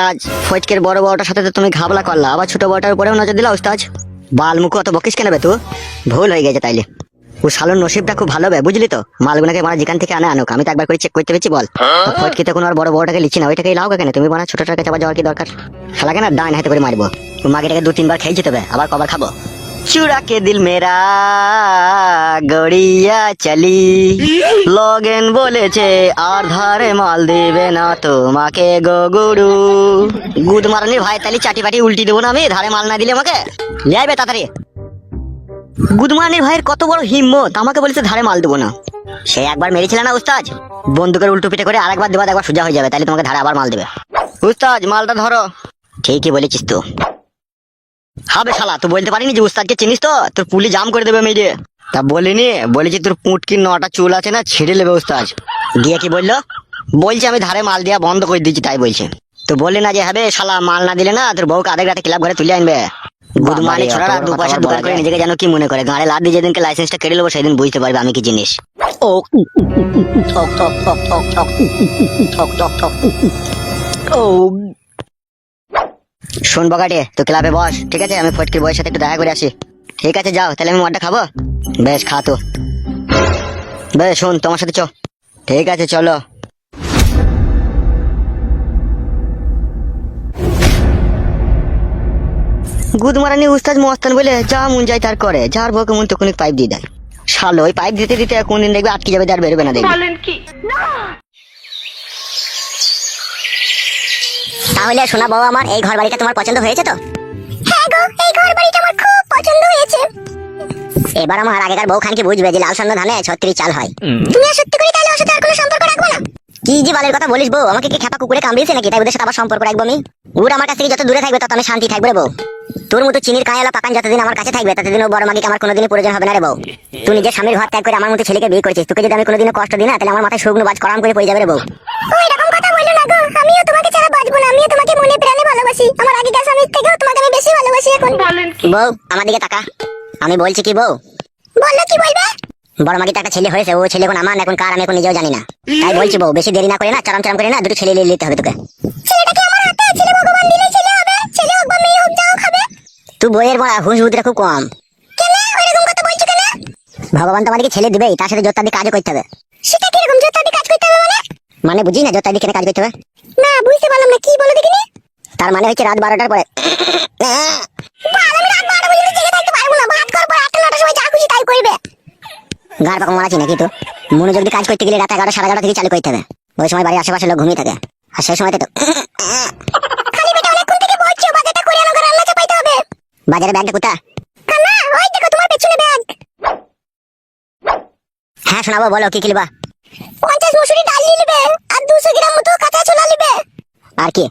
উস্তাজ ফজকের বড় বড়টার সাথে তো তুমি ঘাবলা করলা। আবার ছোট বড়টার উপরেও নজর দিলা ওস্তাজ বাল মুখ অত বকিস কেন তো? ভুল হয়ে গেছে তাইলে। ও শালুর নসিবটা খুব ভালো হবে বুঝলি তো? মালগুনাকে মারা যেখান থেকে আনে, আনুক। আমি তো একবার করে চেক করতে পেরেছি, বল। ফটকি তো কোনো আর বড় বড়টাকে লিখি না ওইটাকে লাও কেন? তুমি বানা ছোটটাকে চাপা যাওয়ার কি দরকার? শালাকে না ডাইন হাতে করে মারবো। মাগেটাকে দু তিনবার খেয়েছি তবে, আবার কবার খাব। চুরা के दिल मेरा গড়িয়া চলি লগেন বলেছে আর ধারে মাল দেবে না তোমাকে গো গুরু গুদ মারানি ভাই তালি চাটি পাটি উল্টি দেবো না আমি ধারে মাল না দিলে আমাকে যাইবে তাড়াতাড়ি গুদমানির ভাইয়ের কত বড় হিম্মত আমাকে বলেছে ধারে মাল দেবো না সে একবার মেরেছিল না উস্তাজ বন্দুকের উল্টো পিঠে করে আরেকবার দেবা একবার সোজা হয়ে যাবে তাহলে তোমাকে ধারে আবার মাল দেবে উস্তাজ মালটা ধরো ঠিকই বলেছিস তো হবে শালা তুই বলতে পারিনি যে উস্তাদকে চিনিস তো তোর পুলি জাম করে দেবে মেয়ে তা বলিনি বলেছি তোর পুটকির নটা চুল আছে না ছিঁড়ে নেবে উস্তাজ দিয়ে কি বলল বলছে আমি ধারে মাল দেওয়া বন্ধ করে দিচ্ছি তাই বলছে তো বললি না যে হবে শালা মাল না দিলে না তোর বউকে আধেক রাতে ক্লাব ঘরে তুলে আনবে গুদমানি ছোড়ারা দু পয়সা দোকান করে নিজেকে যেন কি মনে করে গাড়ি লাদ দিয়ে যেদিনকে লাইসেন্সটা কেটে নেব সেদিন বুঝতে পারবে আমি কি জিনিস ও ঠক ঠক ঠক ঠক ঠক ঠক ঠক ঠক ও শোন বগাটে তো ক্লাবে বস, ঠিক আছে? আমি ফটকির বয়ের সাথে একটু দেখা করে আসি। ঠিক আছে, যাও, তাহলে আমি মদটা খাব? বেশ, খা তো। বেশ, শোন, তোমার সাথে চ। ঠিক আছে, চলো। গুদমারানি উস্তাজ মস্তান বলে, যা মন যায় তার করে। যার বউকে মন তখন পাইপ দিয়ে দেয়। শালো, ওই পাইপ দিতে দিতে কোনদিন দেখবে আটকে যাবে যার বেরোবে না দেখবে। তাহলে শোনা বউ আমার এই ঘর বাড়িটা তোমার পছন্দ হয়েছে তো? হ্যাঁ গো এই ঘর বাড়িটা আমার খুব পছন্দ হয়েছে। এবার আমার আগেকার বউ খানকে বুঝবে যে লাল সন্ন ধানে ছত্রিশ চাল হয়? তুমি আর সত্যি করে তাহলে ওর সাথে আর কোনো সম্পর্ক রাখব না? কি যে বালের কথা বলিস বউ আমাকে কি খেপা কুকুরে কামড়িয়েছে নাকি? তাই ওদের সাথে আবার সম্পর্ক রাখব আমি? ওর আমার কাছ থেকে যত দূরে থাকবে তত আমি শান্তি থাকবে বউ। তোর মতো চিনির কাঁয়ালা পাকান যতদিন আমার কাছে থাকবে ততদিন ও বড় মাগিকে আমার কোনোদিনই প্রয়োজন হবে না রে বউ। তুই নিজের স্বামীর ঘর ত্যাগ করে আমার মতো ছেলেকে বিয়ে করেছিস তোকে যদি আমি কোনোদিনও কষ্ট দিই না তাহলে আমার মাথায় শুকনো বাজ করাম করে পড়ে যাবে রে বউ। ও এরকম কথা বলল না গো আমিও তোমাকে ছাড়া বাঁচবো না আমিও তোমাকে মনে প্রাণে ভালোবাসি আমার আগেকার স্বামীর থেকেও তোমাকে আমি বেশি ভালোবাসি এখন বলেন কি বউ? আমার দিকে তাকা। আমি বলছি কি বউ? বলল কি বলবে? বড় মাগিতে একটা ছেলে হয়েছে ও ছেলে এখন আমার এখন কার আমি এখন নিজেও জানি না। তাই বলছি বউ বেশি দেরি না করে না চারাম চারাম করে না দুটো ছেলে নিয়ে নিতে হবে তোকে। তুই বইয়ের বড় হুঁশ বুদ্ধিটা খুব কম। ভগবান তো আমাদেরকে ছেলে দিবেই তার সাথে যোদ্ধা কাজও করতে হবে। সেটা কীরকম যোদ্ধা কাজ করতে হবে মানে? মানে বুঝি না দিয়ে কেন কাজ করতে হবে? না বুঝতে পারলাম না কি বলো দেখিনি? তার মানে হচ্ছে রাত বারোটার পরে। গাড় পাকা মারাছি নাকি তো? মনোযোগ দিয়ে কাজ করতে গেলে রাত এগারোটা সাড়ে এগারোটা থেকে চালু করতে হবে। ওই সময় বাড়ির আশেপাশে লোক ঘুমিয়ে থাকে। আর সেই সময়তে তো বাজারে ব্যাগটা কোথা হ্যাঁ শোনাবো বলো কি কিনবা? পঞ্চাশ মুসুরি ডাল নিয়ে নিবে আর দুশো গ্রাম মতো কাঁচা ছোলা নিবে আর কি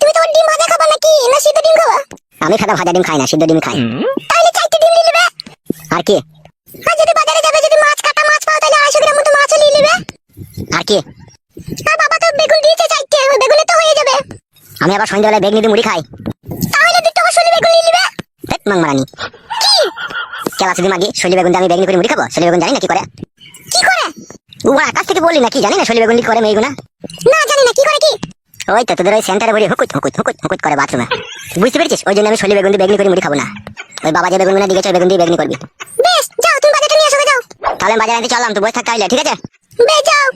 তুমি তোমার ডিম ভাজা খাবা নাকি না সিদ্ধ ডিম খাবা আমি খাদা ভাজা ডিম খাই না সিদ্ধ ডিম খাই। তাহলে চারটে ডিম নিয়ে নিবে। আর কি? আর যদি বাজারে যাবে যদি মাছ কাটা মাছ পাও তাহলে আড়াইশো গ্রাম মতো মাছও নিয়ে নিবে। আর কি? আর বাবা তো বেগুন দিয়েছে চারটে বেগুনে তো হয়ে যাবে। আমি আবার সন্ধ্যাবেলায় বেগুনি দিয়ে মুড়ি খাই। তাহলে দুটো শনি বেগুন নিয়ে নিবে। হেট মাং মারানি কি কেলা শুধু মাগি শনি বেগুন দিয়ে আমি বেগুনি করে মুড়ি খাব? শনি বেগুন জানি না কি করে। কি করে? ও আকাশ থেকে বললি না কি জানি না শনি বেগুন দিয়ে করে মেয়েগুনা। না জানি না কি করে কি? ওই তো, তোদের ওই সেন্টারে ভরে হুকুত হুকুত হুকুত হুকুত করে বাথরুমে বুঝতে পেরেছিস? ওই জন্য আমি শলি বেগুন দিয়ে বেগনি করে, মুড়ি খাব না। ওই বাবা যে বেগুন গুনা দিকে বেগুন দিয়ে বেগনি করবি। বেশ, যাও, তুমি বাজারটা নিয়ে এসো, যাও। তাহলে বাজারে আনতে চললাম তুই বসে থাক তাহলে, ঠিক আছে? বেশ, যাও।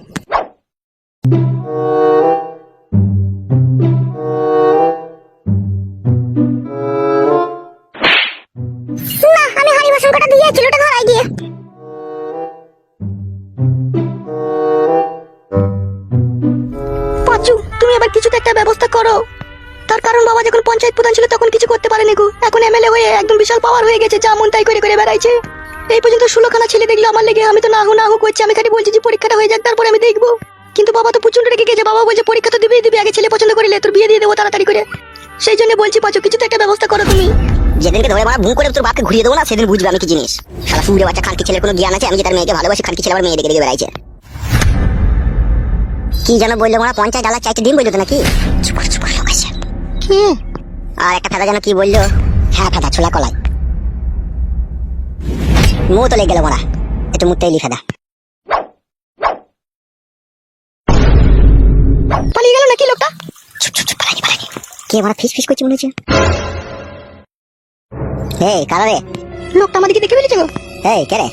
তুমি আবার কিছুতে একটা ব্যবস্থা করো। তার কারণ বাবা যখন পঞ্চায়েত প্রধান ছিল তখন কিছু করতে পারেনি গো। এখন এমএলএ হয়ে একদম বিশাল পাওয়ার হয়ে গেছে, যা মন তাই করে করে বেড়াইছে। এই পর্যন্ত ষোলোখানা ছেলে দেখল আমার লেগে, আমি তো না হু না হু করছি, আমি খালি বলছি যে পরীক্ষাটা হয়ে যাক, তারপরে আমি দেখব। কিন্তু বাবা তো প্রচণ্ড রেগে গেছে বাবা বলছে পরীক্ষা তো দিবেই দিবি, আগে ছেলে পছন্দ করিলে তোর বিয়ে দিয়ে দেবো তাড়াতাড়ি করে। সেই জন্য বলছি, পাঁচু কিছু তো একটা ব্যবস্থা করো তুমি। যেদিনকে ধরে মারা ভুঁ করে তোর বাপকে ঘুরিয়ে দেবো না, সেদিন বুঝবে আমি কি জিনিস। সারা সুরে বাচ্চা খানকি ছেলের কোনো জ্ঞান আছে? আমি যে তার মেয়েকে ভালোবাসি, খানকি ছেলে আবার মেয়ে দেখে দেখে বেড়াইছে। কি যেন বলল মারা? পঞ্চায়েত ডালার চাইতে ডিম বলল তো নাকি? লোক আছে। কি? আর একটা ফেদা যেন কি বলল? হ্যাঁ ফেদা ছোলা কলাই। মু তো লেগে গেল মারা। একটু মুতেই লিখে দা। পালিয়ে গেল নাকি লোকটা? চুপ চুপ চুপ কে বড় ফিস ফিস করছে মনে হচ্ছে? এই কারা রে। লোকটা আমাদেরকে দেখে ফেলেছে গো। এই কে রে?